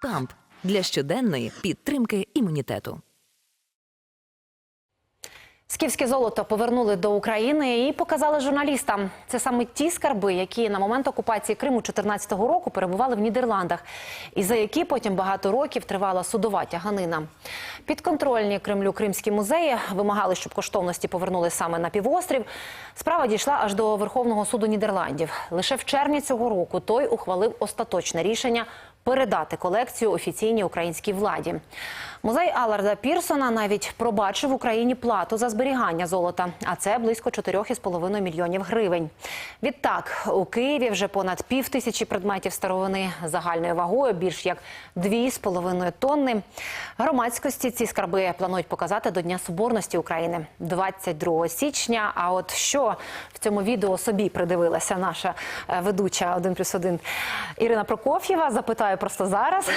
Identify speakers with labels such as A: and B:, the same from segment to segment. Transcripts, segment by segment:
A: Камп для щоденної підтримки імунітету.
B: Скіфське золото повернули до України і показали журналістам. Це саме ті скарби, які на момент окупації Криму 2014 року перебували в Нідерландах, і за які потім багато років тривала судова тяганина. Підконтрольні Кремлю кримські музеї вимагали, щоб коштовності повернули саме на півострів. Справа дійшла аж до Верховного суду Нідерландів. Лише в червні цього року той ухвалив остаточне рішення передати колекцію офіційній українській владі. Музей Аларда Пірсона навіть пробачив Україні плату за зберігання золота, а це близько 4,5 мільйонів гривень. Відтак у Києві вже понад пів тисячі предметів старовини загальною вагою більш як 2,5 тонни. Громадськості ці скарби планують показати до Дня Соборності України 22 січня. А от що в цьому відео собі придивилася наша е, ведуча 1 плюс 1 Ірина Прокоф'єва. Запитаю просто зараз.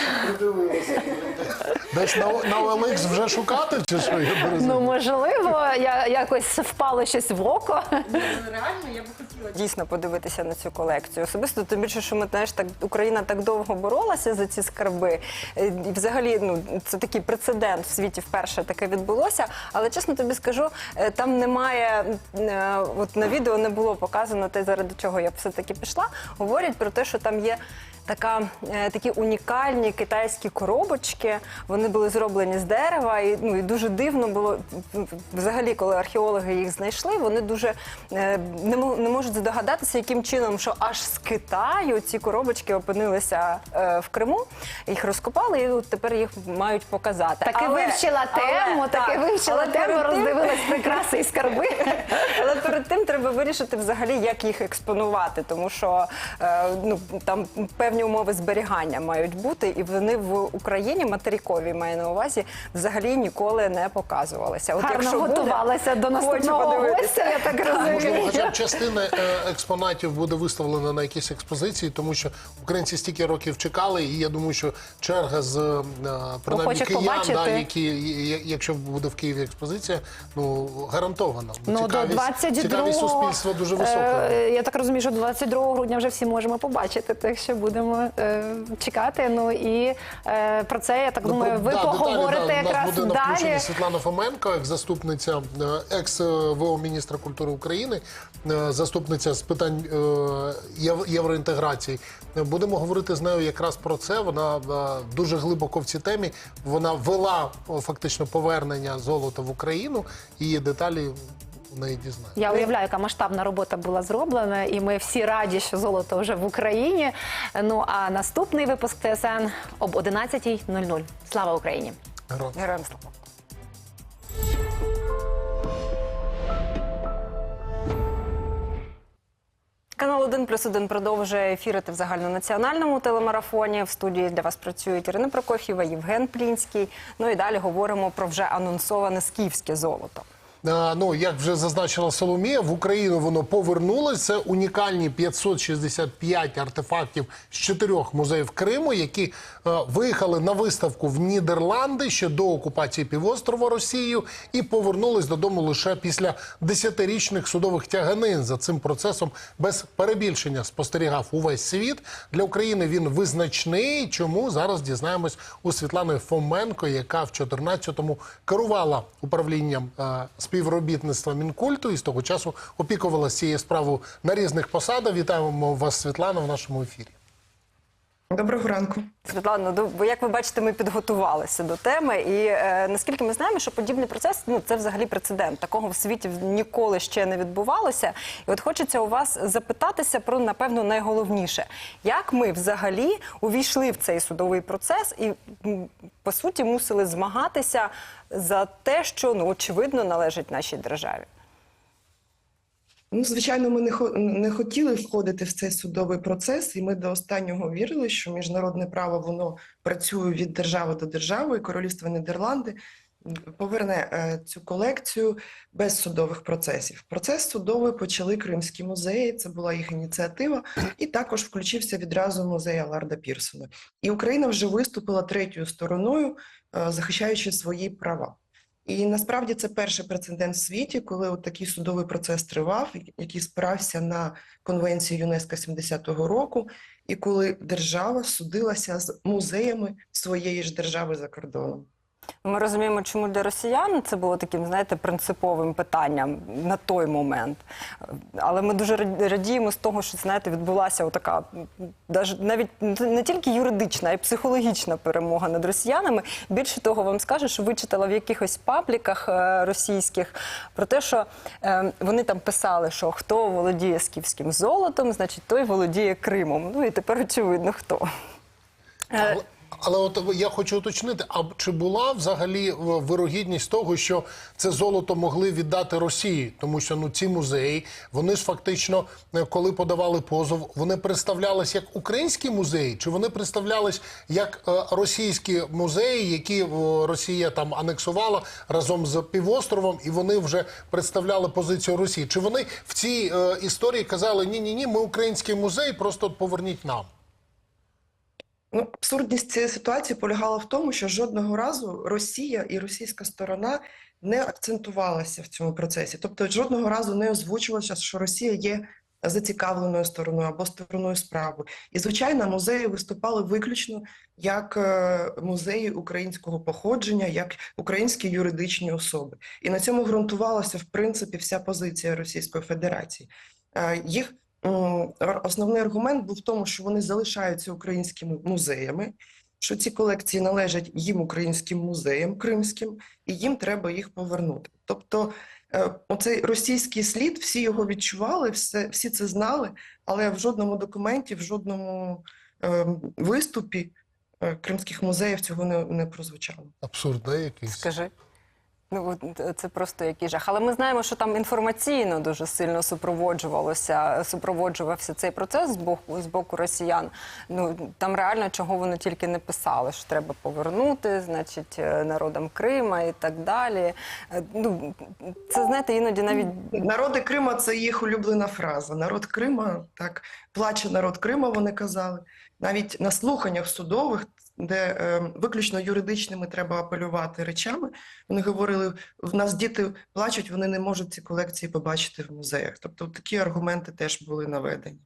C: Десь на, на OLX вже шукати, чи що? Я.
B: Ну можливо, я якось впало щось в око.
D: Реально, я би хотіла дійсно подивитися на цю колекцію. Особисто тим більше, що ми знаєш, так Україна так довго боролася за ці скарби. Е, І взагалі, ну це такий прецедент в світі вперше таке відбулося. Але чесно тобі скажу, е, там немає е, от на відео не було показано те, заради чого я все таки пішла. Говорять про те, що там є. Така е, такі унікальні китайські коробочки. Вони були зроблені з дерева, і ну і дуже дивно було взагалі, коли археологи їх знайшли. Вони дуже е, не, мо- не можуть здогадатися, яким чином, що аж з Китаю ці коробочки опинилися е, в Криму. Їх розкопали, і от тепер їх мають показати.
B: Таки
D: Але-
B: вивчила
D: але-
B: тему, таки
D: так,
B: вивчила
D: але
B: тему,
D: перед тим-
B: роздивилась прикраси і скарби.
D: але перед тим треба вирішити взагалі, як їх експонувати, тому що е, ну там певні умови зберігання мають бути, і вони в Україні материкові маю на увазі взагалі ніколи не показувалися. От
B: Гарно
D: буде,
B: готувалася до наступного гостя, я так
C: Можливо,
B: розумію.
C: хоча б частина е, експонатів буде виставлена на якісь експозиції, тому що українці стільки років чекали, і я думаю, що черга з е, принаймні киян, да, які якщо буде в Києві експозиція, ну гарантовано.
B: Ну, до
C: цікавість,
B: 22
C: цікавість суспільства дуже висока.
B: Е, Я так розумію, що 22 грудня вже всі можемо побачити, так що будемо е, чекати. Ну і е, про це я так думаю, ви
C: Ну, Да,
B: поговорите
C: деталі, да,
B: якраз
C: У нас буде
B: далі.
C: Світлана Фоменко, як заступниця е, екс-ВО міністра культури України, е, заступниця з питань е, єв- євроінтеграції. Будемо говорити з нею якраз про це. Вона е, дуже глибоко в цій темі. Вона вела фактично повернення золота в Україну і деталі у неї дізнаєте.
B: Я уявляю, яка масштабна робота була зроблена, і ми всі раді, що золото вже в Україні. Ну а наступний випуск ТСН об 11.00. Слава Україні!
C: Героям
D: Героям слава. Канал 1 плюс 1 продовжує ефірити в загальнонаціональному телемарафоні. В студії для вас працюють Ірина Прокоф'єва, Євген Плінський. Ну і далі говоримо про вже анонсоване скіфське золото.
C: Ну, як вже зазначила Соломія, в Україну воно повернулося. Це унікальні 565 артефактів з чотирьох музеїв Криму, які е, виїхали на виставку в Нідерланди ще до окупації півострова Росією і повернулись додому лише після десятирічних судових тяганин. За цим процесом без перебільшення спостерігав увесь світ. Для України він визначний. Чому зараз дізнаємось у Світлани Фоменко, яка в 14-му керувала управлінням е, співробітництва Мінкульту і з того часу опікувалася цією справою на різних посадах. Вітаємо вас, Світлана, в нашому ефірі.
E: Доброго ранку.
D: Світлана, ну, як ви бачите, ми підготувалися до теми. І е, наскільки ми знаємо, що подібний процес ну це взагалі прецедент. Такого в світі ніколи ще не відбувалося. І от хочеться у вас запитатися про напевно найголовніше, як ми взагалі увійшли в цей судовий процес і по суті мусили змагатися за те, що ну очевидно належить нашій державі.
E: Ну, звичайно, ми не, не хотіли входити в цей судовий процес, і ми до останнього вірили, що міжнародне право воно працює від держави до держави, і Королівство Нідерланди поверне е, цю колекцію без судових процесів. Процес судовий почали Кримські музеї. Це була їх ініціатива, і також включився відразу музей Аларда Пірсона. І Україна вже виступила третьою стороною, е, захищаючи свої права. І насправді це перший прецедент в світі, коли от такий судовий процес тривав, який спирався на конвенцію ЮНЕСКО 70-го року, і коли держава судилася з музеями своєї ж держави за кордоном.
D: Ми розуміємо, чому для росіян це було таким, знаєте, принциповим питанням на той момент. Але ми дуже радіємо з того, що знаєте, відбулася отака даже навіть не тільки юридична, а й психологічна перемога над росіянами. Більше того, вам скажу, що вичитала в якихось пабліках е, російських про те, що е, вони там писали, що хто володіє скіфським золотом, значить той володіє Кримом. Ну і тепер очевидно хто.
C: Але, от я хочу уточнити: а чи була взагалі вирогідність того, що це золото могли віддати Росії? Тому що ну ці музеї, вони ж фактично, е, коли подавали позов, вони представлялись як українські музеї, чи вони представлялись як е, російські музеї, які е, Росія там анексувала разом з півостровом, і вони вже представляли позицію Росії? Чи вони в цій історії казали ні, ні, ні, ми український музей, просто поверніть нам?
E: Ну, абсурдність цієї ситуації полягала в тому, що жодного разу Росія і російська сторона не акцентувалася в цьому процесі. Тобто жодного разу не озвучувалося, що Росія є зацікавленою стороною або стороною справи. І, звичайно, музеї виступали виключно як е, музеї українського походження, як українські юридичні особи. І на цьому ґрунтувалася, в принципі, вся позиція Російської Федерації. Е, Їх основний аргумент був в тому, що вони залишаються українськими музеями, що ці колекції належать їм, українським музеям кримським, і їм треба їх повернути. Тобто, е, оцей російський слід, всі його відчували, все, всі це знали, але в жодному документі, в жодному е, виступі кримських музеїв цього не, не прозвучало.
C: Абсурд, да, якийсь?
D: Скажи. Ну, це просто який жах. Але ми знаємо, що там інформаційно дуже сильно супроводжувалося, супроводжувався цей процес з боку з боку росіян. Ну там реально чого вони тільки не писали, що треба повернути, значить, е, народам Крима і так далі. Е, Ну це знаєте, іноді навіть
E: Народи Крима це їх улюблена фраза. Народ Крима, так, плаче народ Крима, вони казали. Навіть на слуханнях судових, де е, виключно юридичними треба апелювати речами, вони говорили: в нас діти плачуть, вони не можуть ці колекції побачити в музеях. Тобто такі аргументи теж були наведені.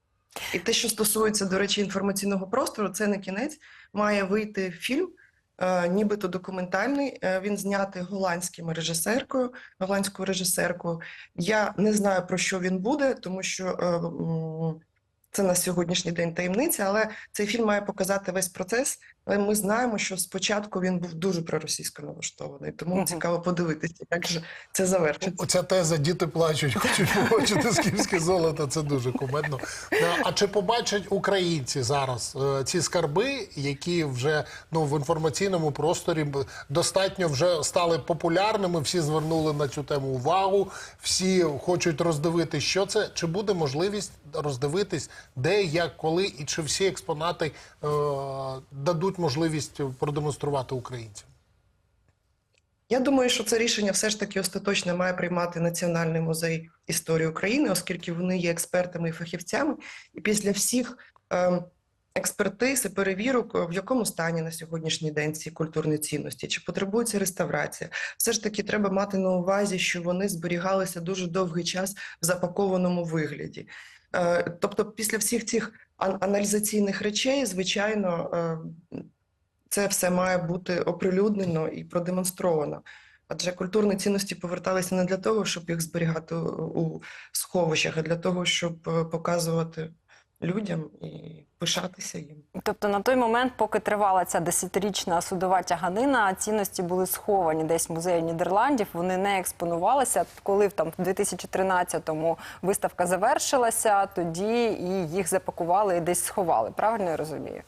E: І те, що стосується, до речі, інформаційного простору, це не кінець. Має вийти фільм, е, нібито документальний. Е, він знятий голландським режисеркою, голландською режисеркою. Я не знаю про що він буде, тому що е, це на сьогоднішній день таємниця, але цей фільм має показати весь процес. Але ми знаємо, що спочатку він був дуже проросійсько налаштований, тому
D: Мгм.
E: цікаво подивитися, як же це завершиться.
C: Оця теза діти плачуть, хочуть побачити скіфське золото. Це дуже кумедно. Е, А чи побачать українці зараз е, ці скарби, які вже ну в інформаційному просторі достатньо вже стали популярними? Всі звернули на цю тему увагу, всі хочуть роздивитись, що це. Чи буде можливість роздивитись, де, як, коли, і чи всі експонати е, дадуть можливість продемонструвати українцям?
E: Я думаю, що це рішення все ж таки остаточно має приймати Національний музей історії України, оскільки вони є експертами і фахівцями, і після всіх ем, експертиз і перевірок, е, в якому стані на сьогоднішній день ці культурні цінності, чи потребується реставрація, все ж таки треба мати на увазі, що вони зберігалися дуже довгий час в запакованому вигляді. Е, Тобто, після всіх цих ан- аналізаційних речей, звичайно, е, це все має бути оприлюднено і продемонстровано. Адже культурні цінності поверталися не для того, щоб їх зберігати у у сховищах, а для того, щоб е, показувати людям і пишатися їм.
D: Тобто на той момент, поки тривала ця десятирічна судова тяганина, цінності були сховані десь в музеї Нідерландів. Вони не експонувалися. Коли в там в 2013-му виставка завершилася, тоді і їх запакували і десь сховали. Правильно я розумію?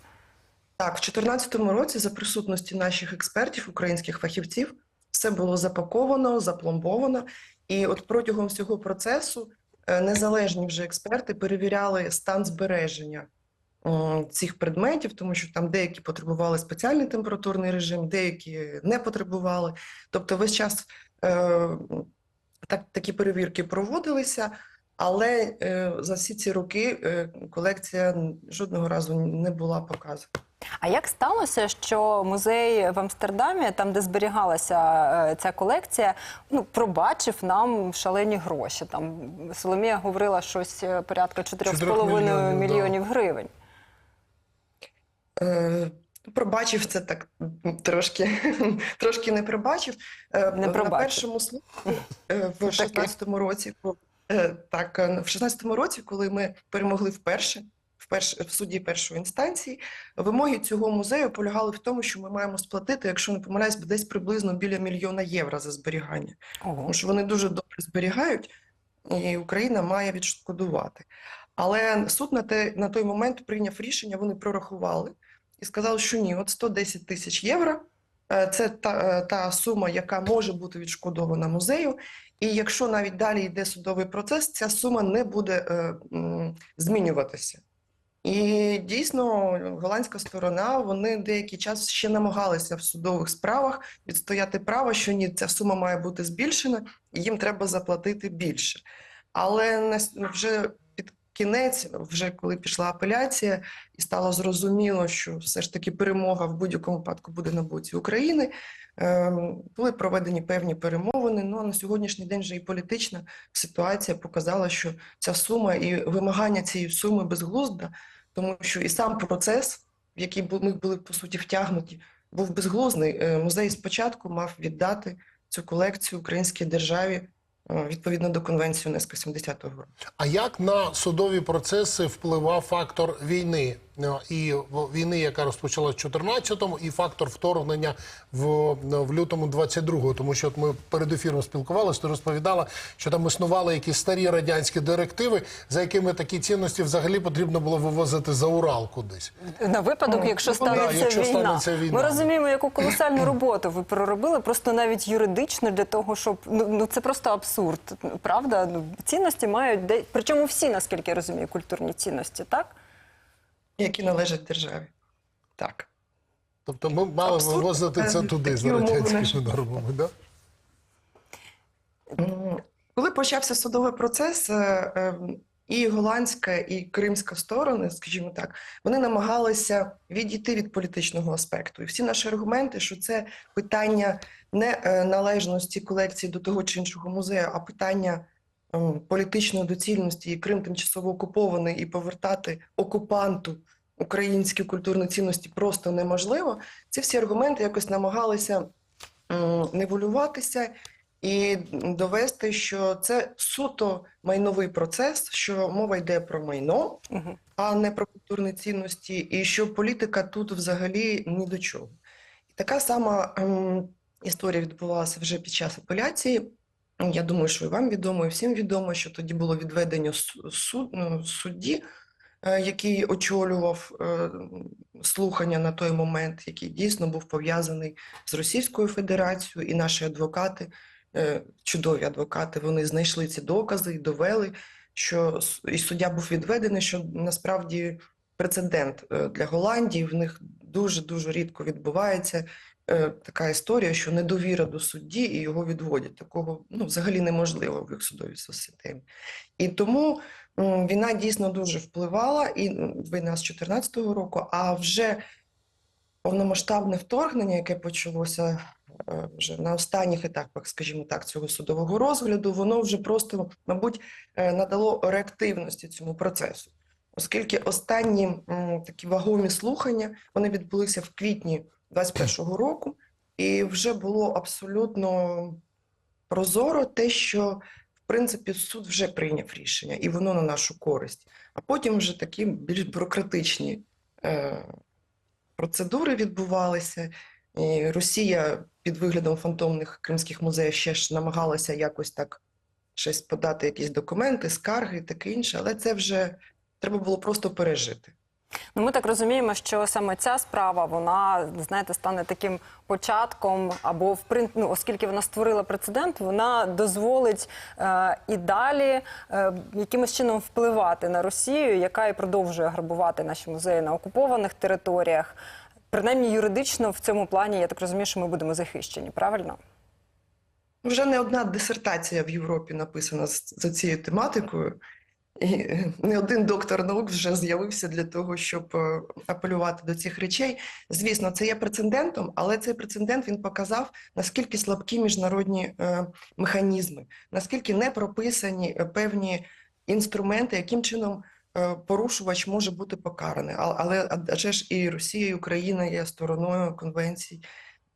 E: Так, в 2014 році, за присутності наших експертів, українських фахівців, все було запаковано, запломбовано. І от протягом всього процесу незалежні вже експерти перевіряли стан збереження цих предметів, тому що там деякі потребували спеціальний температурний режим, деякі не потребували. Тобто, весь час е, так, такі перевірки проводилися. Але е, за всі ці роки е, колекція жодного разу не була показана.
D: А як сталося, що музей в Амстердамі, там де зберігалася е, ця колекція, ну пробачив нам шалені гроші? Там Соломія говорила щось е, порядка 4,5 мільйонів,
C: да.
D: гривень.
E: Е, Пробачив це так трошки, трошки не пробачив. Е,
D: Не
E: На першому е, в 16-му році, так, в 16-му році, коли ми перемогли вперше, вперше в суді першої інстанції, вимоги цього музею полягали в тому, що ми маємо сплатити, якщо не помиляюсь, десь приблизно біля мільйона євро за зберігання.
D: Ого.
E: Тому що вони дуже добре зберігають, і Україна має відшкодувати. Але суд на, те, на той момент прийняв рішення, вони прорахували і сказали, що ні, от 110 тисяч євро е, це та, е, та сума, яка може бути відшкодована музею. І якщо навіть далі йде судовий процес, ця сума не буде е, змінюватися. І дійсно, голландська сторона вони деякий час ще намагалися в судових справах відстояти право, що ні, ця сума має бути збільшена, і їм треба заплатити більше. Але вже під кінець, вже коли пішла апеляція, і стало зрозуміло, що все ж таки перемога в будь-якому випадку буде на боці України. ем, Були проведені певні перемовини. Ну а на сьогоднішній день вже і політична ситуація показала, що ця сума і вимагання цієї суми безглузда, тому що і сам процес, в який ми були по суті втягнуті, був безглуздий. Е, Музей спочатку мав віддати цю колекцію українській державі е, відповідно до конвенції ЮНЕСКО 70-го року.
C: А як на судові процеси впливав фактор війни і війни, яка розпочалась в 14-му, і фактор вторгнення в, в лютому 22-го? Тому що от ми перед ефіром спілкувалися, ти розповідала, що там існували якісь старі радянські директиви, за якими такі цінності взагалі потрібно було вивозити за Урал кудись.
D: На випадок,
E: Ну,
D: якщо
E: ну,
D: станеться,
C: да, якщо
D: війна.
C: станеться війна.
D: Ми розуміємо, яку колосальну роботу ви проробили, просто навіть юридично для того, щоб ну, ну це просто абсурд. Правда? Ну, цінності мають де причому всі, наскільки я розумію, культурні цінності, так?
E: Які належать державі. Так.
C: Тобто ми мали
E: Абсурд.
C: вивозити це
E: Е,
C: туди за радянськими нормами. Да?
E: Коли почався судовий процес, е, ем, і голландська, і кримська сторони, скажімо так, вони намагалися відійти від політичного аспекту. І всі наші аргументи, що це питання не е, належності колекції до того чи іншого музею, а питання політичної доцільності, і Крим тимчасово окупований, і повертати окупанту українські культурні цінності просто неможливо. Ці всі аргументи якось намагалися м, нивелюватися і довести, що це суто майновий процес, що мова йде про майно,
D: Угу.
E: а не про культурні цінності, і що політика тут взагалі ні до чого. І така сама ем, історія відбувалася вже під час апеляції. Я думаю, що і вам відомо, і всім відомо, що тоді було відведення су- суд, ну, судді, е, який очолював е, слухання на той момент, який дійсно був пов'язаний з Російською Федерацією, і наші адвокати, е, чудові адвокати, вони знайшли ці докази і довели, що і суддя був відведений, що насправді прецедент для Голландії. В них дуже дуже рідко відбувається. е, Така історія, що недовіра до судді і його відводять. Такого ну, взагалі неможливо в їх судовій системі. І тому м, війна дійсно дуже впливала, і війна з 14-го року, а вже повномасштабне вторгнення, яке почалося е, вже на останніх етапах, скажімо так, цього судового розгляду, воно вже просто, мабуть, е, надало реактивності цьому процесу. Оскільки останні такі вагомі слухання вони відбулися в квітні 21-го року, і вже було абсолютно прозоро те, що в принципі суд вже прийняв рішення, і воно на нашу користь. А потім вже такі більш бюрократичні е, процедури відбувалися. І Росія під виглядом фантомних кримських музеїв ще ж намагалася якось так щось подати, якісь документи, скарги і таке інше, але це вже треба було просто пережити.
D: Ну, ми так розуміємо, що саме ця справа, вона знаєте, стане таким початком, або в прин... ну, оскільки вона створила прецедент, вона дозволить е, і далі е, якимось чином впливати на Росію, яка і продовжує грабувати наші музеї на окупованих територіях. Принаймні юридично в цьому плані, я так розумію, що ми будемо захищені, правильно?
E: Вже не одна дисертація в Європі написана за цією тематикою. І не один доктор наук вже з'явився для того, щоб е, апелювати до цих речей. Звісно, це є прецедентом, але цей прецедент він показав, наскільки слабкі міжнародні е, механізми, наскільки не прописані е, певні інструменти, яким чином порушувач може бути покараний. Але адже ж і Росія, і Україна є стороною конвенцій,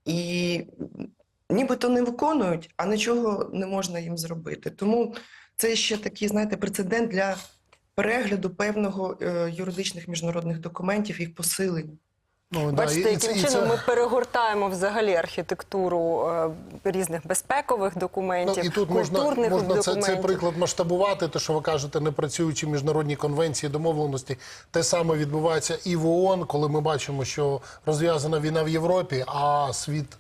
E: і нібито не виконують, а нічого не можна їм зробити. Тому це ще такий, знаєте, прецедент для перегляду певного е, юридичних міжнародних документів, їх посилення.
C: Ну,
D: Бачите,
C: і- і
D: яким
C: і
D: чином
C: це-
D: ми перегортаємо взагалі архітектуру е, різних безпекових
C: Ну,
D: документів,
C: і тут можна,
D: культурних
C: можна це,
D: документів.
C: цей приклад масштабувати, те, що ви кажете, не працюючи міжнародні конвенції, домовленості. Те саме відбувається і в ООН, коли ми бачимо, що розв'язана війна в Європі, а світ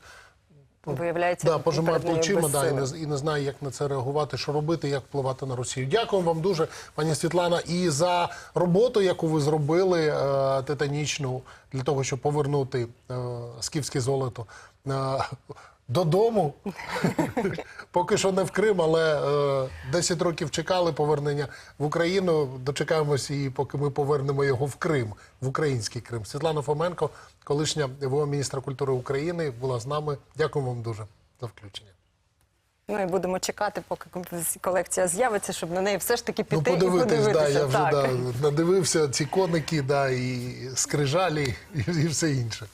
D: Виявляється,
C: да, пожимає плечима да, і, не, і не знає, як на це реагувати, що робити, як впливати на Росію. Дякую вам дуже, пані Світлана, і за роботу, яку ви зробили е, титанічну для того, щоб повернути е, скіфське золото е, додому. Поки що не в Крим, але е, 10 років чекали повернення в Україну. Дочекаємось і поки ми повернемо його в Крим, в український Крим. Світлана Фоменко, колишня ВО міністра культури України, була з нами. Дякую вам дуже за включення.
D: Ну і будемо чекати, поки колекція з'явиться, щоб на неї все ж таки піти
C: ну, подивитись,
D: і подивитися.
C: да, я вже
D: так.
C: да, надивився ці коники, да, і скрижалі, і, і все інше.